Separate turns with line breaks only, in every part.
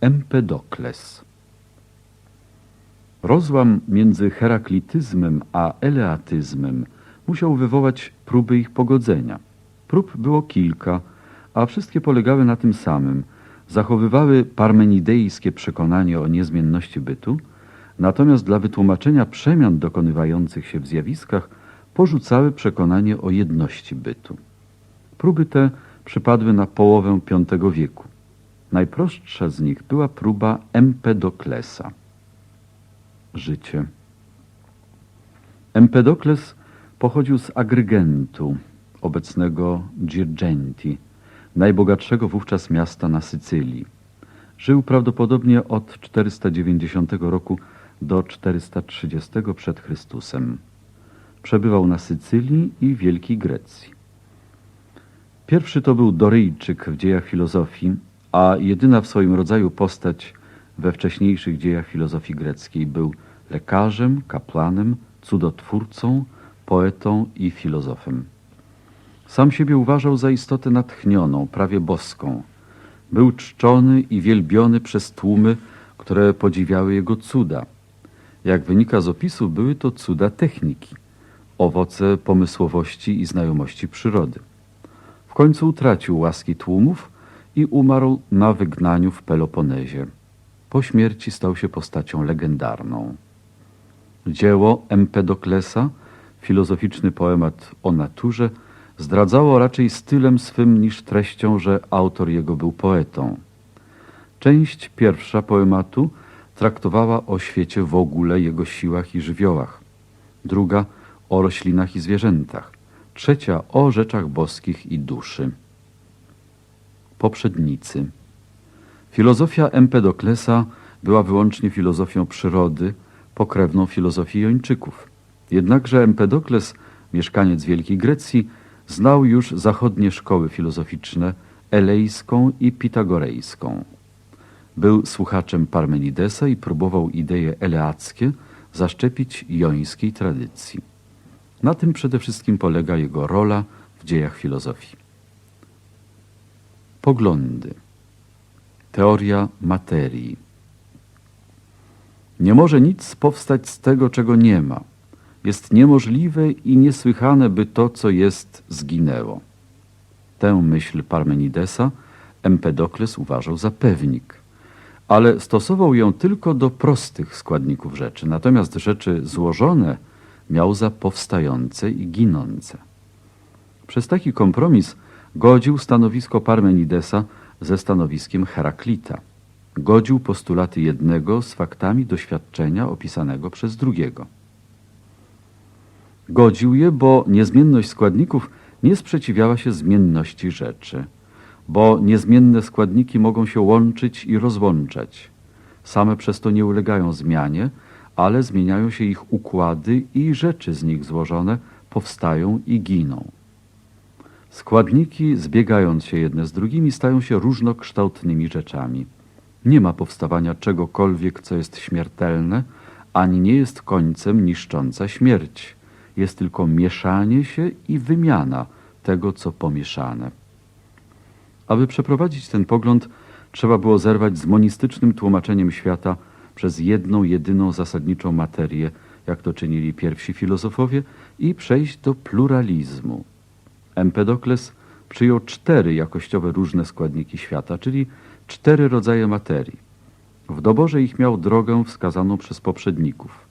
Empedokles Rozłam między heraklityzmem a eleatyzmem musiał wywołać próby ich pogodzenia. Prób było kilka, a wszystkie polegały na tym samym. Zachowywały parmenidejskie przekonanie o niezmienności bytu, natomiast dla wytłumaczenia przemian dokonywających się w zjawiskach porzucały przekonanie o jedności bytu. Próby te przypadły na połowę V wieku. Najprostsza z nich była próba Empedoklesa. Życie. Empedokles pochodził z Agrygentu, obecnego Girgenti, najbogatszego wówczas miasta na Sycylii. Żył prawdopodobnie od 490 roku do 430 przed Chrystusem. Przebywał na Sycylii i Wielkiej Grecji. Pierwszy to był Doryjczyk w dziejach filozofii, a jedyna w swoim rodzaju postać we wcześniejszych dziejach filozofii greckiej był lekarzem, kapłanem, cudotwórcą, poetą i filozofem. Sam siebie uważał za istotę natchnioną, prawie boską. Był czczony i wielbiony przez tłumy, które podziwiały jego cuda. Jak wynika z opisu, były to cuda techniki, owoce pomysłowości i znajomości przyrody. W końcu utracił łaski tłumów i umarł na wygnaniu w Peloponezie. Po śmierci stał się postacią legendarną. Dzieło Empedoklesa, filozoficzny poemat o naturze, zdradzało raczej stylem swym niż treścią, że autor jego był poetą. Część pierwsza poematu traktowała o świecie w ogóle, jego siłach i żywiołach. Druga o roślinach i zwierzętach. Trzecia o rzeczach boskich i duszy. Poprzednicy. Filozofia Empedoklesa była wyłącznie filozofią przyrody, pokrewną filozofii Jończyków. Jednakże Empedokles, mieszkaniec Wielkiej Grecji, znał już zachodnie szkoły filozoficzne, elejską i pitagorejską. Był słuchaczem Parmenidesa i próbował idee eleackie zaszczepić jońskiej tradycji. Na tym przede wszystkim polega jego rola w dziejach filozofii. Poglądy. Teoria materii. Nie może nic powstać z tego, czego nie ma. Jest niemożliwe i niesłychane, by to, co jest, zginęło. Tę myśl Parmenidesa Empedokles uważał za pewnik, ale stosował ją tylko do prostych składników rzeczy, natomiast rzeczy złożone miał za powstające i ginące. Przez taki kompromis godził stanowisko Parmenidesa ze stanowiskiem Heraklita. Godził postulaty jednego z faktami doświadczenia opisanego przez drugiego. Godził je, bo niezmienność składników nie sprzeciwiała się zmienności rzeczy, bo niezmienne składniki mogą się łączyć i rozłączać. Same przez to nie ulegają zmianie, ale zmieniają się ich układy i rzeczy z nich złożone powstają i giną. Składniki, zbiegając się jedne z drugimi, stają się różnokształtnymi rzeczami. Nie ma powstawania czegokolwiek, co jest śmiertelne, ani nie jest końcem niszcząca śmierć. Jest tylko mieszanie się i wymiana tego, co pomieszane. Aby przeprowadzić ten pogląd, trzeba było zerwać z monistycznym tłumaczeniem świata przez jedną, jedyną zasadniczą materię, jak to czynili pierwsi filozofowie, i przejść do pluralizmu. Empedokles przyjął cztery jakościowe różne składniki świata, czyli cztery rodzaje materii. W doborze ich miał drogę wskazaną przez poprzedników.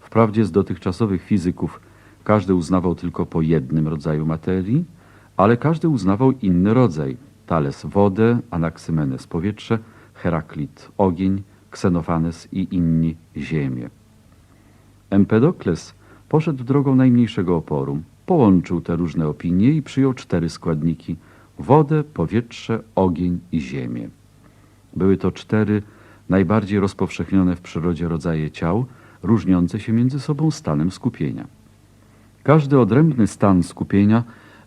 Wprawdzie z dotychczasowych fizyków każdy uznawał tylko po jednym rodzaju materii, ale każdy uznawał inny rodzaj. Thales wodę, Anaksymenes powietrze, Heraklit ogień, Ksenofanes i inni ziemię. Empedokles poszedł drogą najmniejszego oporu. Połączył te różne opinie i przyjął cztery składniki wodę, powietrze, ogień i ziemię. Były to cztery najbardziej rozpowszechnione w przyrodzie rodzaje ciał, różniące się między sobą stanem skupienia. Każdy odrębny stan skupienia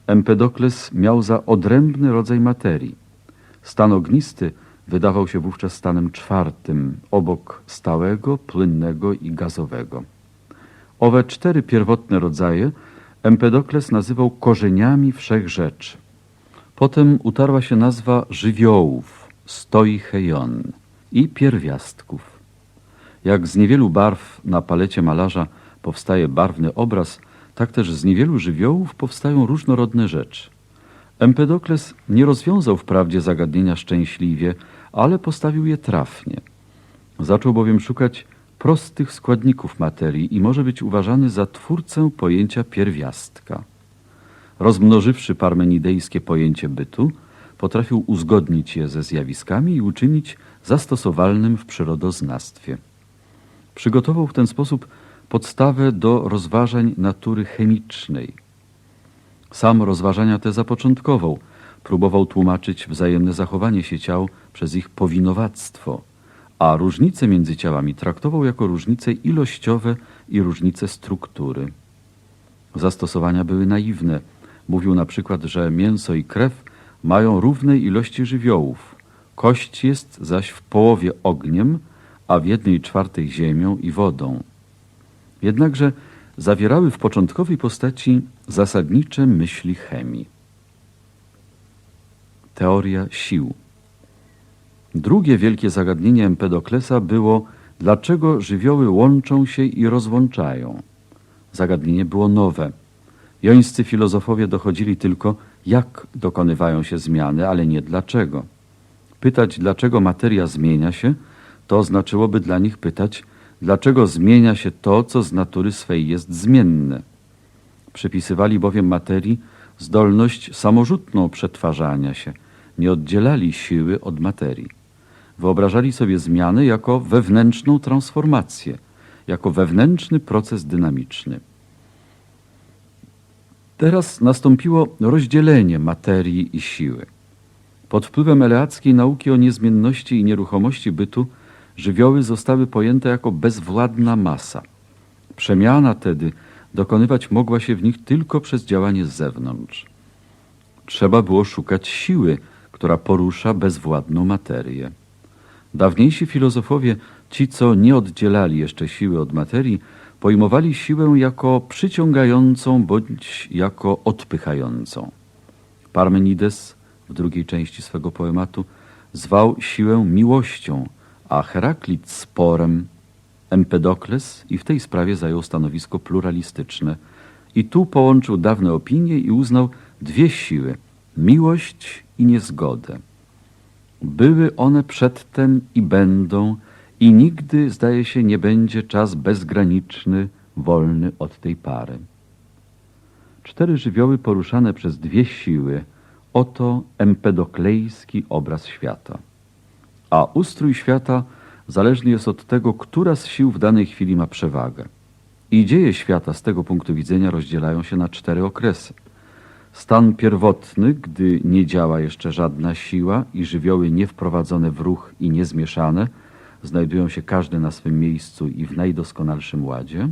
Empedokles miał za odrębny rodzaj materii. Stan ognisty wydawał się wówczas stanem czwartym, obok stałego, płynnego i gazowego. Owe cztery pierwotne rodzaje Empedokles nazywał korzeniami wszech rzeczy. Potem utarła się nazwa żywiołów, stoicheion, i pierwiastków. Jak z niewielu barw na palecie malarza powstaje barwny obraz, tak też z niewielu żywiołów powstają różnorodne rzeczy. Empedokles nie rozwiązał wprawdzie zagadnienia szczęśliwie, ale postawił je trafnie. Zaczął bowiem szukać prostych składników materii i może być uważany za twórcę pojęcia pierwiastka. Rozmnożywszy parmenidejskie pojęcie bytu, potrafił uzgodnić je ze zjawiskami i uczynić zastosowalnym w przyrodoznawstwie. Przygotował w ten sposób podstawę do rozważań natury chemicznej. Sam rozważania te zapoczątkował, próbował tłumaczyć wzajemne zachowanie się ciał przez ich powinowactwo, a różnice między ciałami traktował jako różnice ilościowe i różnice struktury. Zastosowania były naiwne. Mówił na przykład, że mięso i krew mają równe ilości żywiołów. Kość jest zaś w połowie ogniem, a w jednej czwartej ziemią i wodą. Jednakże zawierały w początkowej postaci zasadnicze myśli chemii. Teoria sił. Drugie wielkie zagadnienie Empedoklesa było, dlaczego żywioły łączą się i rozłączają. Zagadnienie było nowe. Jońscy filozofowie dochodzili tylko, jak dokonywają się zmiany, ale nie dlaczego. Pytać, dlaczego materia zmienia się, to znaczyłoby dla nich pytać, dlaczego zmienia się to, co z natury swej jest zmienne. Przypisywali bowiem materii zdolność samorzutną przetwarzania się, nie oddzielali siły od materii. Wyobrażali sobie zmiany jako wewnętrzną transformację, jako wewnętrzny proces dynamiczny. Teraz nastąpiło rozdzielenie materii i siły. Pod wpływem eleackiej nauki o niezmienności i nieruchomości bytu żywioły zostały pojęte jako bezwładna masa. Przemiana tedy dokonywać mogła się w nich tylko przez działanie z zewnątrz. Trzeba było szukać siły, która porusza bezwładną materię. Dawniejsi filozofowie, ci co nie oddzielali jeszcze siły od materii, pojmowali siłę jako przyciągającą bądź jako odpychającą. Parmenides w drugiej części swego poematu zwał siłę miłością, a Heraklit sporem. Empedokles i w tej sprawie zajął stanowisko pluralistyczne. I tu połączył dawne opinie i uznał dwie siły – miłość i niezgodę. Były one przedtem i będą i nigdy, zdaje się, nie będzie czas bezgraniczny, wolny od tej pary. Cztery żywioły poruszane przez dwie siły – oto empedoklejski obraz świata. A ustrój świata zależny jest od tego, która z sił w danej chwili ma przewagę. I dzieje świata z tego punktu widzenia rozdzielają się na cztery okresy. Stan pierwotny, gdy nie działa jeszcze żadna siła i żywioły niewprowadzone w ruch i niezmieszane, znajdują się każdy na swym miejscu i w najdoskonalszym ładzie.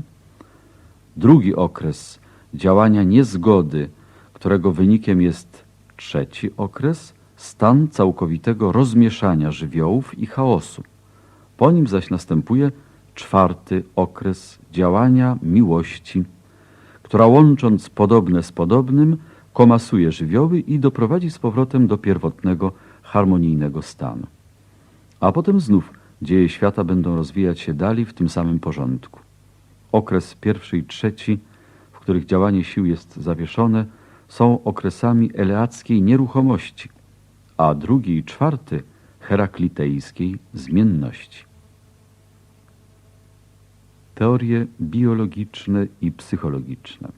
Drugi okres działania niezgody, którego wynikiem jest trzeci okres stan całkowitego rozmieszania żywiołów i chaosu. Po nim zaś następuje czwarty okres działania miłości, która łącząc podobne z podobnym komasuje żywioły i doprowadzi z powrotem do pierwotnego, harmonijnego stanu. A potem znów dzieje świata będą rozwijać się dalej w tym samym porządku. Okres pierwszy i trzeci, w których działanie sił jest zawieszone, są okresami eleackiej nieruchomości, a drugi i czwarty heraklitejskiej zmienności. Teorie biologiczne i psychologiczne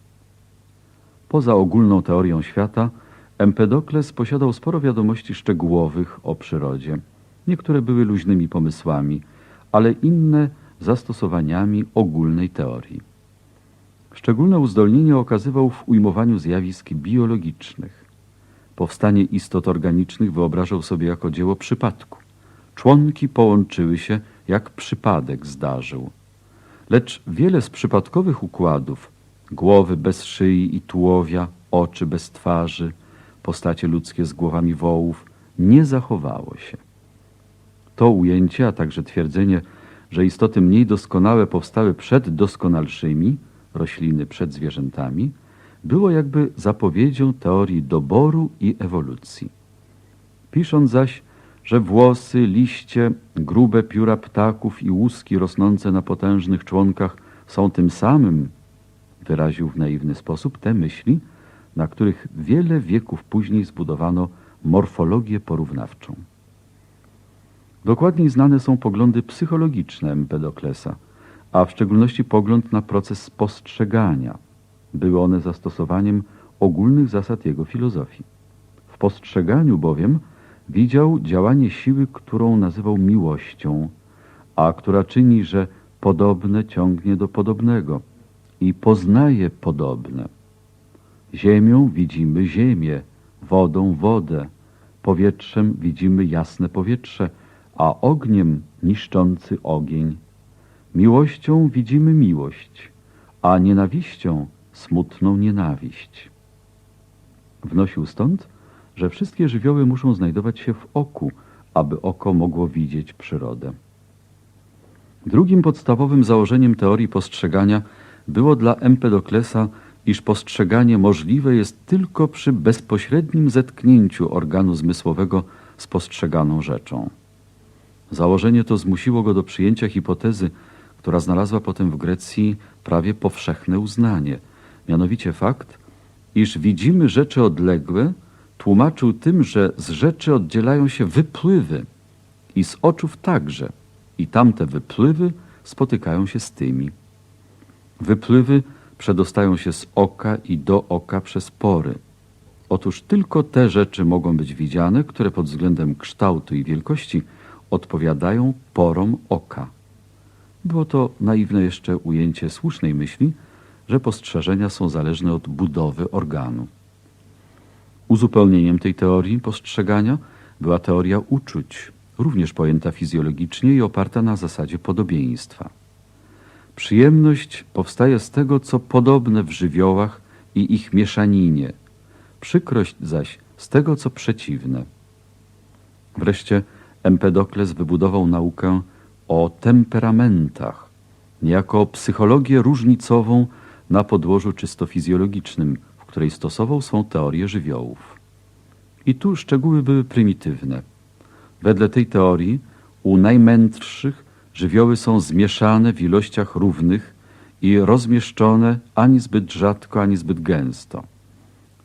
Poza ogólną teorią świata, Empedokles posiadał sporo wiadomości szczegółowych o przyrodzie. Niektóre były luźnymi pomysłami, ale inne zastosowaniami ogólnej teorii. Szczególne uzdolnienie okazywał w ujmowaniu zjawisk biologicznych. Powstanie istot organicznych wyobrażał sobie jako dzieło przypadku. Członki połączyły się, jak przypadek zdarzył. Lecz wiele z przypadkowych układów, głowy bez szyi i tułowia, oczy bez twarzy, postacie ludzkie z głowami wołów, nie zachowało się. To ujęcie, a także twierdzenie, że istoty mniej doskonałe powstały przed doskonalszymi, rośliny przed zwierzętami, było jakby zapowiedzią teorii doboru i ewolucji. Pisząc zaś, że włosy, liście, grube pióra ptaków i łuski rosnące na potężnych członkach są tym samym, wyraził w naiwny sposób te myśli, na których wiele wieków później zbudowano morfologię porównawczą. Dokładniej znane są poglądy psychologiczne Empedoklesa, a w szczególności pogląd na proces postrzegania. Były one zastosowaniem ogólnych zasad jego filozofii. W postrzeganiu bowiem widział działanie siły, którą nazywał miłością, a która czyni, że podobne ciągnie do podobnego i poznaje podobne. Ziemią widzimy ziemię, wodą wodę, powietrzem widzimy jasne powietrze, a ogniem niszczący ogień. Miłością widzimy miłość, a nienawiścią smutną nienawiść. Wnosił stąd, że wszystkie żywioły muszą znajdować się w oku, aby oko mogło widzieć przyrodę. Drugim podstawowym założeniem teorii postrzegania było dla Empedoklesa, iż postrzeganie możliwe jest tylko przy bezpośrednim zetknięciu organu zmysłowego z postrzeganą rzeczą. Założenie to zmusiło go do przyjęcia hipotezy, która znalazła potem w Grecji prawie powszechne uznanie, mianowicie fakt, iż widzimy rzeczy odległe, tłumaczył tym, że z rzeczy oddzielają się wypływy i z oczów także, i tamte wypływy spotykają się z tymi. Wypływy przedostają się z oka i do oka przez pory. Otóż tylko te rzeczy mogą być widziane, które pod względem kształtu i wielkości odpowiadają porom oka. Było to naiwne jeszcze ujęcie słusznej myśli, że postrzeżenia są zależne od budowy organu. Uzupełnieniem tej teorii postrzegania była teoria uczuć, również pojęta fizjologicznie i oparta na zasadzie podobieństwa. Przyjemność powstaje z tego, co podobne w żywiołach i ich mieszaninie, przykrość zaś z tego, co przeciwne. Wreszcie Empedokles wybudował naukę o temperamentach, niejako psychologię różnicową na podłożu czysto fizjologicznym, w której stosował swą teorię żywiołów. I tu szczegóły były prymitywne. Wedle tej teorii u najmędrszych żywioły są zmieszane w ilościach równych i rozmieszczone ani zbyt rzadko, ani zbyt gęsto.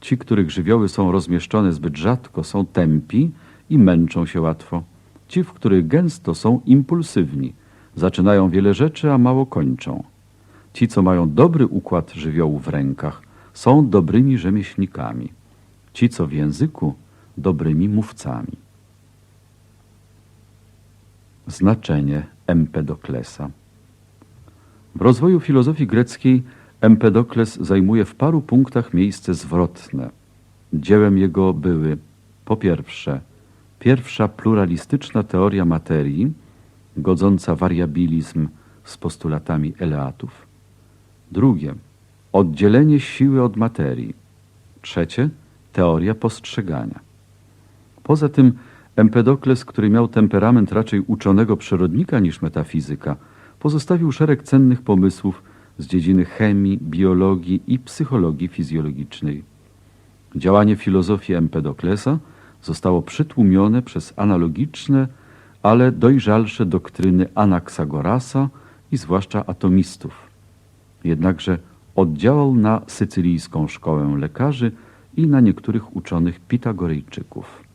Ci, których żywioły są rozmieszczone zbyt rzadko, są tępi i męczą się łatwo. Ci, w których gęsto są impulsywni, zaczynają wiele rzeczy, a mało kończą. Ci, co mają dobry układ żywiołu w rękach, są dobrymi rzemieślnikami. Ci, co w języku, dobrymi mówcami. Znaczenie Empedoklesa W rozwoju filozofii greckiej Empedokles zajmuje w paru punktach miejsce zwrotne. Dziełem jego były po pierwsze pierwsza pluralistyczna teoria materii, godząca wariabilizm z postulatami Eleatów. Drugie, oddzielenie siły od materii. Trzecie, teoria postrzegania. Poza tym Empedokles, który miał temperament raczej uczonego przyrodnika niż metafizyka, pozostawił szereg cennych pomysłów z dziedziny chemii, biologii i psychologii fizjologicznej. Działanie filozofii Empedoklesa zostało przytłumione przez analogiczne, ale dojrzalsze doktryny Anaksagorasa i zwłaszcza atomistów. Jednakże oddziałał na sycylijską szkołę lekarzy i na niektórych uczonych Pitagorejczyków.